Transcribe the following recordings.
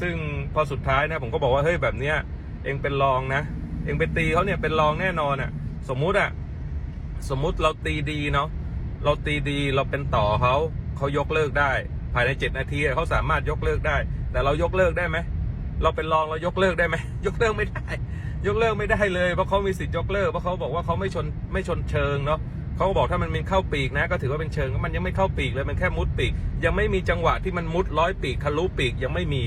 ซึ่งพอสุดท้ายนะผมก็บอกว่าเฮ้ยแบบเนี้ยเองเป็นรองนะ เองไปตีเขาเนี่ยเป็นรองแน่นอนอะ่ะ สมมุติอะ่ะสมมุติเราตีดีเนาะเราตีดีเราเป็นต่อเขาเขายกเลิกได้ ภายในเจ็ดนาทีเขาสามารถยกเลิกได้ แต่เรายกเลิกได้ไหมเราเป็นรองเรายกเลิกได้ไหมยกเลิกไม่ได้ ยกเลิกไม่ได้เลยเพราะเขามีสิทธิ์ยกเลิกเพราะเขาบอกว่าเขาไม่ชนไม่ชนเชิงเนาะเขาก็บอกถ้ามันเป็นเข้าปีกนะ ก็ถือว่าเป็นเชิงมันยังไม่เข้าปีกเลยมันแค่มุดปีก ยังไม่มีจังหวะที่มันมุดร้อยปีกทะลุปีกยังไม่มี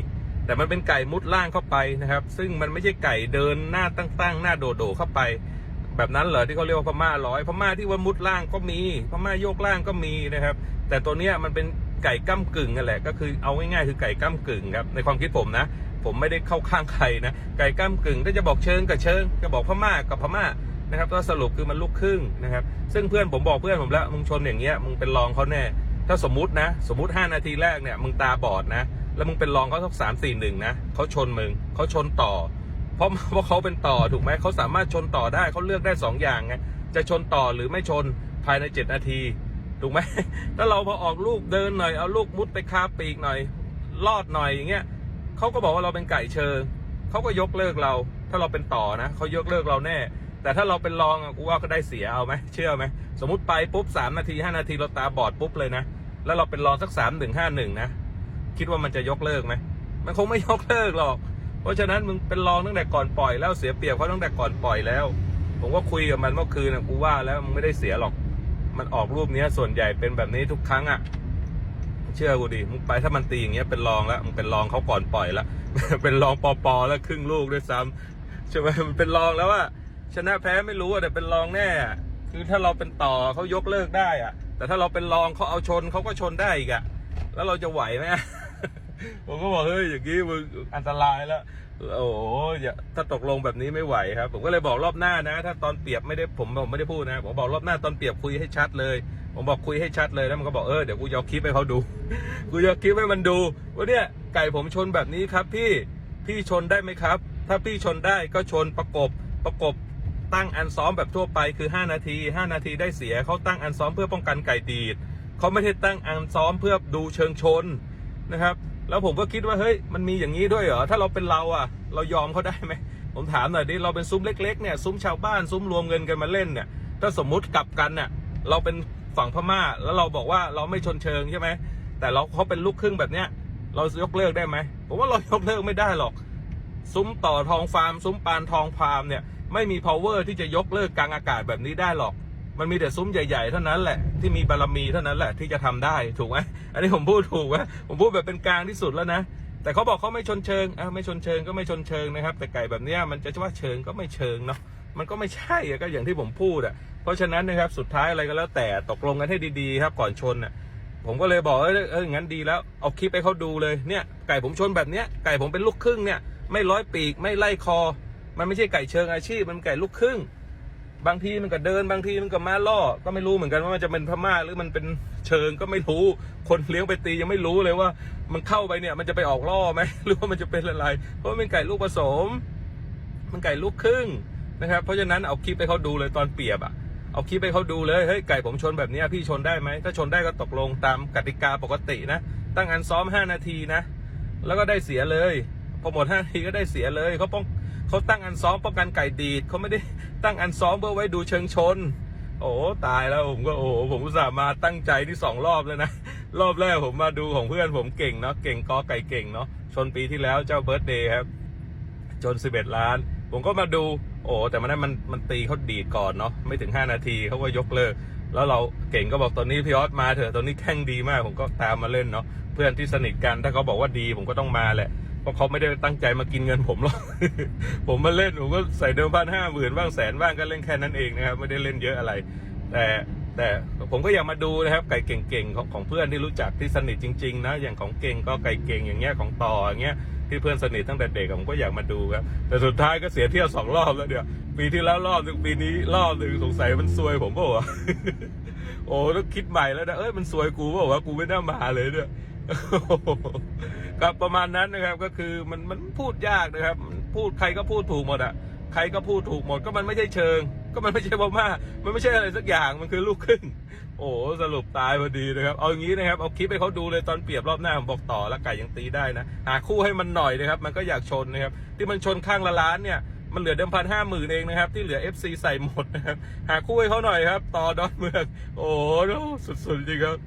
แต่มันเป็นไก่มุดล่างเข้าไปนะครับ ซึ่งมันไม่ใช่ไก่เดินหน้าตั้งๆ หน้าโดดๆเข้าไป แบบนั้นเหรอที่เขาเรียกว่าพม่าร้อยพม่าที่ว่ามุดล่างก็มีพม่าโยกล่างก็มีนะครับ แต่ตัวเนี้ยมันเป็นไก่ก้ากึ่งนั่นแหละก็คือเอาง่ายๆคือไก่ก้ากึ่งครับในความคิดผมนะผมไม่ได้เข้าข้างใครนะไก่ก้ากึ่งถ้าจะบอกเชิงกับเชิงจะบอกพม่ากับพม่านะครับก็สรุปคือมันลูกครึ่งนะครับซึ่งเพื่อนผมบอกเพื่อนผมแล้วมึงชนอย่างเงี้ยมึงเป็นรองเขาแน่ถ้าสมมุตินะ สมมุติ 5 นาทีแรกเนี่ยมึงตาบอดนะ แล้วมึงเป็นรองเขาสักสามสี่หนึ่งนะเขาชนมึงเขาชนต่อ เพราะเพราะเขาเป็นต่อถูกไหมเขาสามารถชนต่อได้เขาเลือกได้สองอย่างไงจะชนต่อหรือไม่ชนภายในเจ็ดนาทีถูกไหมถ้าเราพอออกลูกเดินหน่อยเอาลูกมุดไปคาปีกหน่อย ลอดหน่อยอย่างเงี้ยเขาก็บอกว่าเราเป็นไก่เชิงเขาก็ยกเลิกเรา ถ้าเราเป็นต่อนะเขายกเลิกเราแน่ แต่ถ้าเราเป็นรองกูว่าก็ได้เสียเอาไหมเชื่อไหมสมมติไปปุ๊บสามนาทีห้านาทีเราตาบอดปุ๊บเลยนะแล้วเราเป็นรองสักสามหนึ่งห้าหนึ่งนะ คิดว่ามันจะยกเลิกไหมมันคงไม่ยกเลิกหรอก เพราะฉะนั้นมึงเป็นรองตั้งแต่ก่อนปล่อยแล้วเสียเปรียบเขาตั้งแต่ก่อนปล่อยแล้ว ผมก็คุยกับมันเมื่อคืนนะกูว่าแล้วมึงไม่ได้เสียหรอก มันออกรูปเนี้ยส่วนใหญ่เป็นแบบนี้ทุกครั้งอะ่ะเชื่อกูดิมึงไปถ้ามันตีอย่างเงี้ยเป็นรองแล้วมึงเป็นรองเขาก่อนปล่อยแล้วเป็นรองปอปอแล้วครึ่งลูกด้วยซ้ำใช่ไหมมันเป็นรองแล้วว่าชนะแพ้ไม่รู้อะแต่เป็นรองแน่คือถ้าเราเป็นต่อเขายกเลิกได้อะแต่ถ้าเราเป็นรองเขาเอาชนเขาก็ชนได้อีกอะแล้วเราจะไหวไหม ผมก็บอกเฮ้ยอย่างนี้มึงอันตรายแล้วโอ้โหอย่าถ้าตกลงแบบนี้ไม่ไหวครับ ผมก็เลยบอกรอบหน้านะ ถ้าตอนเปรียบไม่ได้ผมผมไม่ได้พูดนะ ผมบอกรอบหน้าตอนเปรียบคุยให้ชัดเลย ผมบอกคุยให้ชัดเลยแล้วมันก็บอกเออเดี๋ยวกูจะเอาคลิปให้เขาดู กูจะเอาคลิปให้มันดูว่าเนี่ยไก่ผมชนแบบนี้ครับพี่พี่ชนได้ไหมครับ ถ้าพี่ชนได้ก็ชนประกบประกบตั้งอันซ้อมแบบทั่วไปคือ 5 นาที 5 นาทีได้เสียเขาตั้งอันซ้อมเพื่อป้องกันไก่ดีดเขาไม่ได้ตั้งอันซ้อมเพื่อดูเชิงชนนะครับ แล้วผมก็คิดว่าเฮ้ยมันมีอย่างนี้ด้วยเหรอถ้าเราเป็นเราอะ เรายอมเขาได้ไหมผมถามหน่อยดิเราเป็นซุ้มเล็กๆเนี่ยซุ้มชาวบ้านซุ้มรวมเงินกันมาเล่นเนี่ย ถ้าสมมุติกลับกันเนี่ยเราเป็นฝั่งพม่า แล้วเราบอกว่าเราไม่ชนเชิงใช่ไหมแต่เราเขาเป็นลูกครึ่งแบบเนี้ย เรายกเลิกได้ไหมผมว่าเรายกเลิกไม่ได้หรอก ซุ้มต่อทองฟาร์ม ซุ้มปานทองฟาร์มเนี่ยไม่มี power ที่จะยกเลิกกลางอากาศแบบนี้ได้หรอก มันมีแต่ซุ้มใหญ่ ๆ เท่านั้นแหละที่มีบารมีเท่านั้นแหละที่จะทำได้ถูกไหมอันนี้ผมพูดถูกไหมผมพูดแบบเป็นกลางที่สุดแล้วนะแต่เขาบอกเขาไม่ชนเชิงอะไม่ชนเชิงก็ไม่ชนเชิงนะครับ แต่ไก่แบบนี้มันจะว่าเชิงก็ไม่เชิงเนาะ มันก็ไม่ใช่ก็อย่างที่ผมพูดอะ เพราะฉะนั้นนะครับสุดท้ายอะไรก็แล้วแต่ตกลงกันให้ดีๆครับก่อนชนอะ ผมก็เลยบอกเออเอองั้นดีแล้วเอาคลิปให้เขาดูเลยเนี่ยไก่ผมชนแบบเนี้ยไก่ผมเป็นลูกครึ่งเนี่ยไม่ร้อยปีกไม่ไล่คอ มันไม่ใช่ไก่เชิงอาชีพมันไก่ลูกครึ่ง บางทีมันก็เดินบางทีมันก็มาล่อ ก็ไม่รู้เหมือนกันว่ามันจะเป็นพม่าหรือมันเป็นเชิงก็ไม่รู้ คนเลี้ยงไปตียังไม่รู้เลยว่า มันเข้าไปเนี่ย มันจะไปออกล่อไหมหรือว่ามันจะเป็นอะไร เพราะมันเป็นไก่ลูกผสม มันไก่ลูกครึ่งนะครับ เพราะฉะนั้นเอาคลิปให้เขาดูเลยตอนเปียบอะเอาคลิปให้เขาดูเลยเฮ้ยไก่ผมชนแบบนี้พี่ชนได้ไหมถ้าชนได้ก็ตกลงตามกติกาปกตินะ ตั้งอันซ้อม 5 นาทีนะ แล้วก็ได้เสียเลยพอหมด5นาทีก็ได้เสียเลยเขาป้อง เขาตั้งอันซ้อมป้องกันไก่ดีดเขาไม่ได้ตั้งอันซ้อมเพื่อไว้ดูเชิงชน โอ้ตายแล้วผมก็โอ้ผมอุตส่าห์มาตั้งใจที่สองรอบแล้วนะรอบแรกผมมาดูของเพื่อนผมเก่งเนาะเก่งกอไก่เก่งเนาะชนปีที่แล้วเจ้าเบิร์ดเดย์ครับ จน 11 ล้าน ผมก็มาดู โอ้แต่มันนั้นมันมันตีเขาดีดก่อนเนาะไม่ถึง 5 นาทีเขาก็ยกเลิก แล้วเราเก่งก็บอกตอนนี้พี่ออสมาเถอะตอนนี้แข่งดีมาก ผมก็ตามมาเล่นเนาะเพื่อนที่สนิทกันถ้าเขาบอกว่าดีผมก็ต้องมาแหละ เพราะเขาไม่ได้ตั้งใจมากินเงินผมหรอก ผมมาเล่นผมก็ใส่เดิมพันห้าหมื่นบ้างแสนบ้างก็เล่นแค่นั้นเองนะครับ ไม่ได้เล่นเยอะอะไร แต่แต่ผมก็อยากมาดูนะครับไก่เก่งๆของของเพื่อนที่รู้จักที่สนิทจริงๆนะอย่างของเก่งก็ไก่เก่งอย่างเงี้ยของต่ออย่างเงี้ยที่เพื่อนสนิทตั้งแต่เด็กผมก็อยากมาดูครับแต่สุดท้ายก็เสียเที่ยวสองรอบแล้วเดี๋ยวปีที่แล้วรอบหนึ่งปีนี้รอบหนึ่งสงสัยมันซวยผมเปล่าวะโอ้ต้องคิดใหม่แล้วนะเอ้ยมันซวยกูเปล่าวะกูไม่น่ามาเลยเนี่ย ครับประมาณนั้นนะครับก็คือมันมันพูดยากนะครับ พูดใครก็พูดถูกหมดอะใครก็พูดถูกหมดก็มันไม่ใช่เชิง ก็มันไม่ใช่พม่ามันไม่ใช่อะไรสักอย่างมันคือลูกครึ่งโอ้สรุปตายพอดีนะครับ เอาอย่างนี้นะครับเอาคลิปให้เขาดูเลยตอนเปรียบรอบหน้าผมบอกต่อแล้วไก่ยังตีได้นะหาคู่ให้มันหน่อยนะครับ มันก็อยากชนนะครับ ที่มันชนข้างละล้านเนี่ยมันเหลือเดิมพันห้าหมื่นเองนะครับ ที่เหลือ FC ใส่หมดนะครับหาคู่ให้เขาหน่อยครับ ต่อดอนเมืองโอ้โหสุดๆจริงครับ